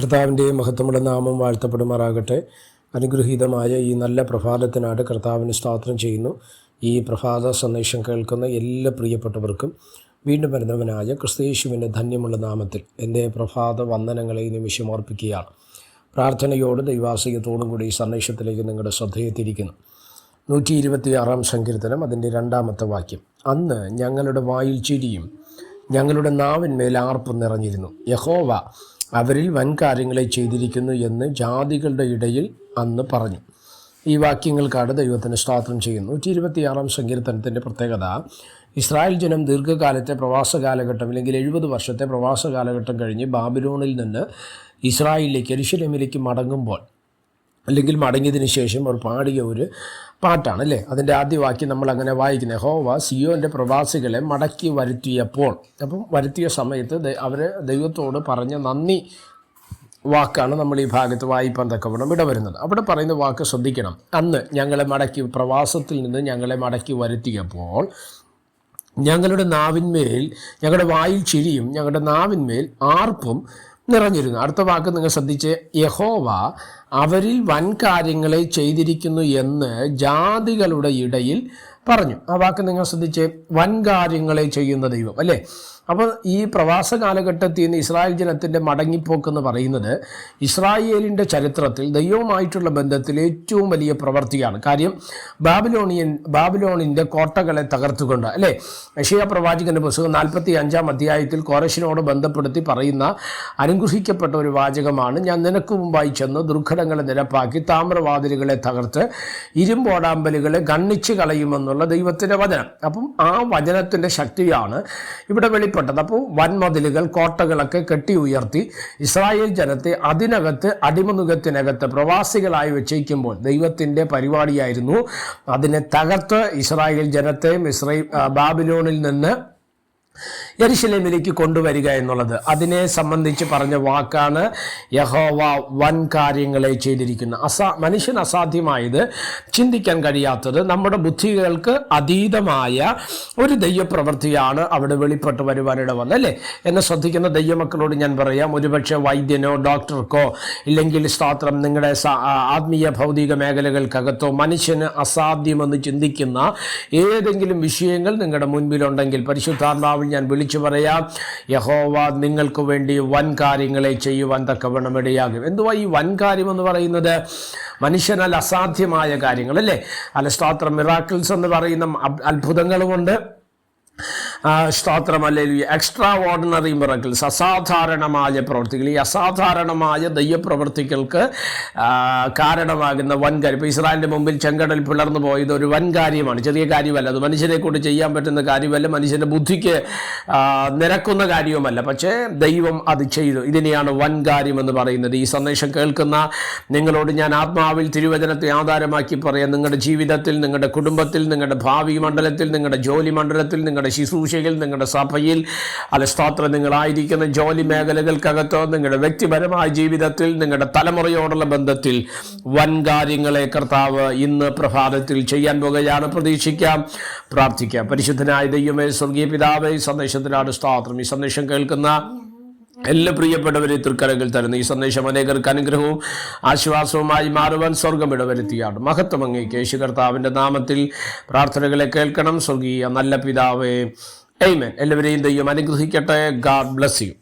കർത്താവിന്റെ മഹത്വമുള്ള നാമം വാഴ്ത്തപ്പെടുമാറാകട്ടെ. അനുഗ്രഹീതമായ ഈ നല്ല പ്രഭാതത്തിനായിട്ട് കർത്താവിന് സ്തോത്രം ചെയ്യുന്നു. ഈ പ്രഭാത സന്ദേശം കേൾക്കുന്ന എല്ലാ പ്രിയപ്പെട്ടവർക്കും വീണ്ടും വരുന്നവനായ ക്രിസ്തയേശുവിന്റെ ധന്യമുള്ള നാമത്തിൽ എന്റെ പ്രഭാത വന്ദനങ്ങളെ നിമിഷം ഓർപ്പിക്കുകയാണ്. പ്രാർത്ഥനയോട് ദൈവാസികത്തോടും കൂടി ഈ സന്ദേശത്തിലേക്ക് നിങ്ങളുടെ ശ്രദ്ധയെ തിരിക്കുന്നു നൂറ്റി ഇരുപത്തി ആറാം സങ്കീർത്തനം അതിന്റെ രണ്ടാമത്തെ വാക്യം. അന്ന് ഞങ്ങളുടെ വായിൽ ചിരിയും ഞങ്ങളുടെ നാവിന്മേൽ ആർപ്പും നിറഞ്ഞിരുന്നു. യഹോവ അവരിൽ വൻ കാര്യങ്ങളെ ചെയ്തിരിക്കുന്നു എന്ന് ജാതികളുടെ ഇടയിൽ അന്ന് പറഞ്ഞു. ഈ വാക്യങ്ങൾക്കാണ് ദൈവത്തിന് സ്തോത്രം ചെയ്യുന്നു. നൂറ്റി ഇരുപത്തിയാറാം സങ്കീർത്തനത്തിന്റെ പ്രത്യേകത ഇസ്രായേൽ ജനം ദീർഘകാലത്തെ പ്രവാസ കാലഘട്ടം അല്ലെങ്കിൽ എഴുപത് വർഷത്തെ പ്രവാസ കാലഘട്ടം കഴിഞ്ഞ് ബാബിലോണിൽ നിന്ന് ഇസ്രായേലിലേക്ക് എരുശലേമിലേക്ക് മടങ്ങുമ്പോൾ അല്ലെങ്കിൽ മടങ്ങിയതിന് ശേഷം അവർ പാടിയ ഒരു പാട്ടാണ് അല്ലേ? അതിന്റെ ആദ്യ വാക്യം നമ്മൾ അങ്ങനെ വായിക്കുന്നത് ഹോവ സിയോന്റെ പ്രവാസികളെ മടക്കി വരുത്തിയപ്പോൾ. അപ്പം വരുത്തിയ സമയത്ത് അവർ ദൈവത്തോട് പറഞ്ഞ നന്ദി വാക്കാണ് നമ്മൾ ഈ ഭാഗത്ത് വായിപ്പാൻ തക്കവണ്ണം ഇടവരുന്നത്. അവിടെ പറയുന്ന വാക്ക് ശ്രദ്ധിക്കണം. അന്ന് ഞങ്ങളെ മടക്കി പ്രവാസത്തിൽ നിന്ന് ഞങ്ങളെ മടക്കി വരുത്തിയപ്പോൾ ഞങ്ങളുടെ നാവിന്മേൽ ഞങ്ങളുടെ വായിൽ ചിരിയും ഞങ്ങളുടെ നാവിന്മേൽ ആർപ്പും നിറഞ്ഞിരുന്നു. അടുത്ത വാക്ക് നിങ്ങൾ ശ്രദ്ധിച്ച്. യഹോവ അവരിൽ വൻ കാര്യങ്ങളെ ചെയ്തിരിക്കുന്നു എന്ന് ജാതികളുടെ ഇടയിൽ പറഞ്ഞു. ആ വാക്ക് നിങ്ങൾ ശ്രദ്ധിച്ച്. വൻ കാര്യങ്ങളെ ചെയ്യുന്ന ദൈവം അല്ലേ? അപ്പോൾ ഈ പ്രവാസ കാലഘട്ടത്തിൽ നിന്ന് ഇസ്രായേൽ ജനത്തിന്റെ മടങ്ങിപ്പോക്കെന്ന് പറയുന്നത് ഇസ്രായേലിന്റെ ചരിത്രത്തിൽ ദൈവവുമായിട്ടുള്ള ബന്ധത്തിൽ ഏറ്റവും വലിയ പ്രവൃത്തിയാണ് കാര്യം ബാബിലോണിയൻ ബാബിലോണിന്റെ കോട്ടകളെ തകർത്തുകൊണ്ട് അല്ലേ? യഷയ പ്രവാചകന്റെ പുസ്തകം നാൽപ്പത്തി അഞ്ചാം അധ്യായത്തിൽ കോരശിനോട് ബന്ധപ്പെടുത്തി പറയുന്ന അനുഗ്രഹിക്കപ്പെട്ട ഒരു വാചകമാണ് ഞാൻ നിനക്ക് മുമ്പായി ചെന്ന് ദുർഘടങ്ങളെ നിരപ്പാക്കി താമ്രവാതിലുകളെ തകർത്ത് ഇരുമ്പോടാമ്പലുകളെ ഗണ്ണിച്ച് കളയുമെന്നുള്ള ദൈവത്തിന്റെ വചനം. അപ്പം ആ വചനത്തിന്റെ ശക്തിയാണ് ഇവിടെ വെളിപ്പെട്ടത്. അപ്പോൾ വൻമതിലുകൾ കോട്ടകളൊക്കെ കെട്ടി ഉയർത്തി ഇസ്രായേൽ ജനത്തെ അതിനകത്ത് അടിമനുഖത്തിനകത്ത് പ്രവാസികളായി വെച്ചേക്കുമ്പോൾ ദൈവത്തിന്റെ പരിപാടിയായിരുന്നു. അതിനെ തകർത്ത് ഇസ്രായേൽ ജനത്തെയും ഇസ്രൈ ബാബിലോണിൽ നിന്ന് യരിശലേമിലേക്ക് കൊണ്ടുവരിക എന്നുള്ളത്. അതിനെ സംബന്ധിച്ച് പറഞ്ഞ വാക്കാണ് യഹോവ വൻ കാര്യങ്ങളെ ചെയ്തിരിക്കുന്നത്. അസാ മനുഷ്യൻ അസാധ്യമായത് ചിന്തിക്കാൻ കഴിയാത്തത് നമ്മുടെ ബുദ്ധികൾക്ക് അതീതമായ ഒരു ദൈവപ്രവൃത്തിയാണ് അവിടെ വെളിപ്പെട്ട് വരുവാനിട വന്നത് അല്ലേ? എന്നെ ശ്രദ്ധിക്കുന്ന ദൈവമക്കളോട് ഞാൻ പറയാം. ഒരുപക്ഷെ വൈദ്യനോ ഡോക്ടർക്കോ ഇല്ലെങ്കിൽ സ്തോത്രം നിങ്ങളുടെ ആത്മീയ ഭൗതിക മേഖലകൾക്കകത്തോ മനുഷ്യന് അസാധ്യമെന്ന് ചിന്തിക്കുന്ന ഏതെങ്കിലും വിഷയങ്ങൾ നിങ്ങളുടെ മുൻപിലുണ്ടെങ്കിൽ പരിശുദ്ധാത്മാവിൽ ഞാൻ വിളിച്ചു പറയാം. യഹോവ നിങ്ങൾക്ക് വേണ്ടി വൻ കാര്യങ്ങളെ ചെയ്യുവാൻ തക്കവണ്ണം ഇടയാകും എന്തുവാ ഈ വൻ കാര്യം എന്ന് പറയുന്നത്? മനുഷ്യനാൽ അസാധ്യമായ കാര്യങ്ങൾ അല്ലേ? അല്ല മിറാക്കിൾസ് എന്ന് പറയുന്ന അത്ഭുതങ്ങളുമുണ്ട്. സ്തോത്രം അല്ലെങ്കിൽ എക്സ്ട്രാ ഓർഡിനറി മിറക്കിൾസ് അസാധാരണമായ പ്രവൃത്തികൾ. ഈ അസാധാരണമായ ദൈവപ്രവൃത്തികൾക്ക് ആ, കാരണമാകുന്ന വൻകാര്യം. ഇപ്പോൾ ഇസ്രായേലിന്റെ മുമ്പിൽ ചെങ്കടൽ പിളർന്നു പോയത് ഒരു വൻ കാര്യമാണ് ചെറിയ കാര്യമല്ല. അത് മനുഷ്യനെ കൊണ്ട് ചെയ്യാൻ പറ്റുന്ന കാര്യമല്ല. മനുഷ്യന്റെ ബുദ്ധിക്ക് നിരക്കുന്ന കാര്യവുമല്ല. പക്ഷേ ദൈവം അത് ചെയ്തു. ഇതിനെയാണ് വൻ കാര്യം എന്ന് പറയുന്നത്. ഈ സന്ദേശം കേൾക്കുന്ന നിങ്ങളോട് ഞാൻ ആത്മാവിൽ തിരുവചനത്തെ ആധാരമാക്കി പറയാം. നിങ്ങളുടെ ജീവിതത്തിൽ നിങ്ങളുടെ കുടുംബത്തിൽ നിങ്ങളുടെ ഭാവി മണ്ഡലത്തിൽ നിങ്ങളുടെ ജോലി മണ്ഡലത്തിൽ നിങ്ങളുടെ ശുശ്രൂഷയിൽ നിങ്ങളുടെ സഭയിൽ അലസ്തോത്രം നിങ്ങളായിരിക്കുന്ന ജോലി മേഖലകൾക്കകത്തോ നിങ്ങളുടെ വ്യക്തിപരമായ ജീവിതത്തിൽ നിങ്ങളുടെ തലമുറയോടുള്ള ബന്ധത്തിൽ വൻ കാര്യങ്ങളെ കർത്താവ് ഇന്ന് പ്രഭാതത്തിൽ ചെയ്യാൻ പോകുകയാണ്. പ്രതീക്ഷിക്കാം പ്രാർത്ഥിക്കാം. പരിശുദ്ധനായ ദൈവമേ സ്വർഗീയ പിതാവേ സന്ദേശത്തിലാണ് സ്തോത്രം. ഈ സന്ദേശം കേൾക്കുന്ന എല്ലാ പ്രിയപ്പെട്ടവരെ തൃക്കരകൾ തരുന്നു ഈ സന്ദേശം അനേകർക്ക് അനുഗ്രഹവും ആശ്വാസവുമായി മാറുവാൻ സ്വർഗം ഇടവരുത്തിയാണ്. മഹത്വം അങ്ങേക്ക്. യേശു കർത്താവിന്റെ നാമത്തിൽ പ്രാർത്ഥനകളെ കേൾക്കണം. സ്വർഗീയ നല്ല പിതാവേ എയ്മൻ എല്ലാവരെയും ദൈവം അനുഗ്രഹിക്കട്ടെ. God bless you